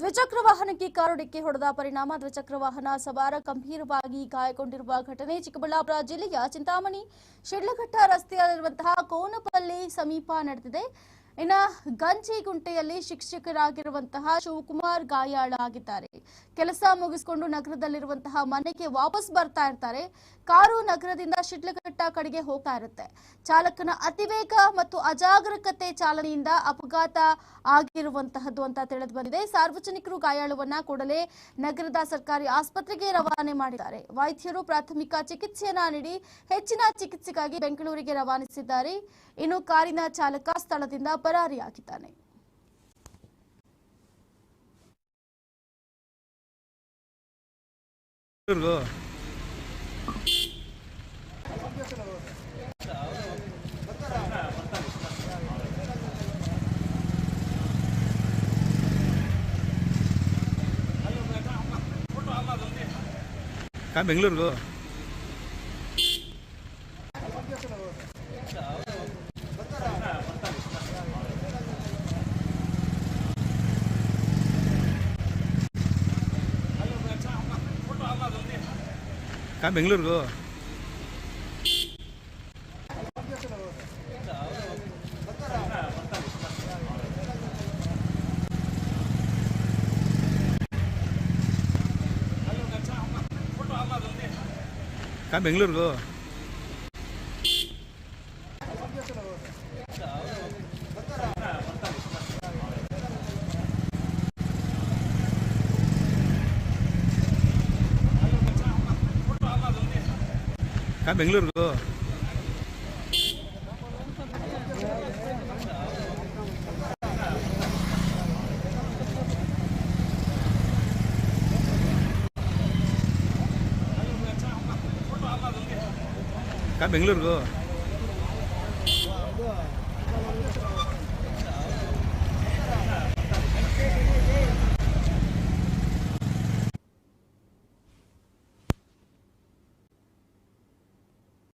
ದ್ವಿಚಕ್ರ ವಾಹನಕ್ಕೆ ಕಾರು ಡಿಕ್ಕಿ ಹೊಡೆದ ಪರಿಣಾಮ. ದ್ವಿಚಕ್ರ ವಾಹನ ಸವಾರ ಗಂಭೀರವಾಗಿ ಗಾಯಗೊಂಡಿರುವ ಘಟನೆ ಚಿಕ್ಕಬಳ್ಳಾಪುರ ಜಿಲ್ಲೆಯ ಚಿಂತಾಮಣಿ, ಶಿಡ್ಲಘಟ್ಟ ರಸ್ತೆಯಲ್ಲಿರುವಂತಹ ಕೋನಪಲ್ಲಿ ಸಮೀಪ ನಡೆದಿದೆ. ಇನ್ನ ಗಂಜಿಗುಂಟೆಯಲ್ಲಿ ಶಿಕ್ಷಕರಾಗಿರುವಂತಹ ಶಿವಕುಮಾರ್ ಗಾಯಾಳ ಆಗಿದ್ದಾರೆ. ಕೆಲಸ ಮುಗಿಸಿಕೊಂಡು ನಗರದಲ್ಲಿರುವಂತಹ ಮನೆಗೆ ವಾಪಸ್ ಬರ್ತಾ ಇರ್ತಾರೆ. ಕಾರು ನಗರದಿಂದ ಶಿಡ್ಲಘಟ್ಟ ಕಡೆಗೆ ಹೋಗ್ತಾ ಇರುತ್ತೆ. ಚಾಲಕನ ಅತಿವೇಗ ಮತ್ತು ಅಜಾಗರೂಕತೆ ಚಾಲನೆಯಿಂದ ಅಪಘಾತ ಆಗಿರುವಂತಹದ್ದು ಅಂತ ತಿಳಿದು ಬಂದಿದೆ. ಸಾರ್ವಜನಿಕರು ಗಾಯಾಳುವನ್ನ ಕೂಡಲೇ ನಗರದ ಸರ್ಕಾರಿ ಆಸ್ಪತ್ರೆಗೆ ರವಾನೆ ಮಾಡಿದ್ದಾರೆ. ವೈದ್ಯರು ಪ್ರಾಥಮಿಕ ಚಿಕಿತ್ಸೆಯನ್ನ ನೀಡಿ ಹೆಚ್ಚಿನ ಚಿಕಿತ್ಸೆಗಾಗಿ ಬೆಂಗಳೂರಿಗೆ ರವಾನಿಸಿದ್ದಾರೆ. ಇನ್ನು ಕಾರಿನ ಚಾಲಕ ಸ್ಥಳದಿಂದ ಪರಾರಿಯಾಗಿದ್ದಾನೆ ಬೆಂಗಳೂರಿಗೂ? ಕಾ ಬೆಂಗಳೂರಿಗೂ ಕಾ ಬೆಂಗಳೂರಿಗೂ ಬೆಂಗಳೂರಿಗೂ ಕಾ ಬೆಂಗಳೂರಿಗೂ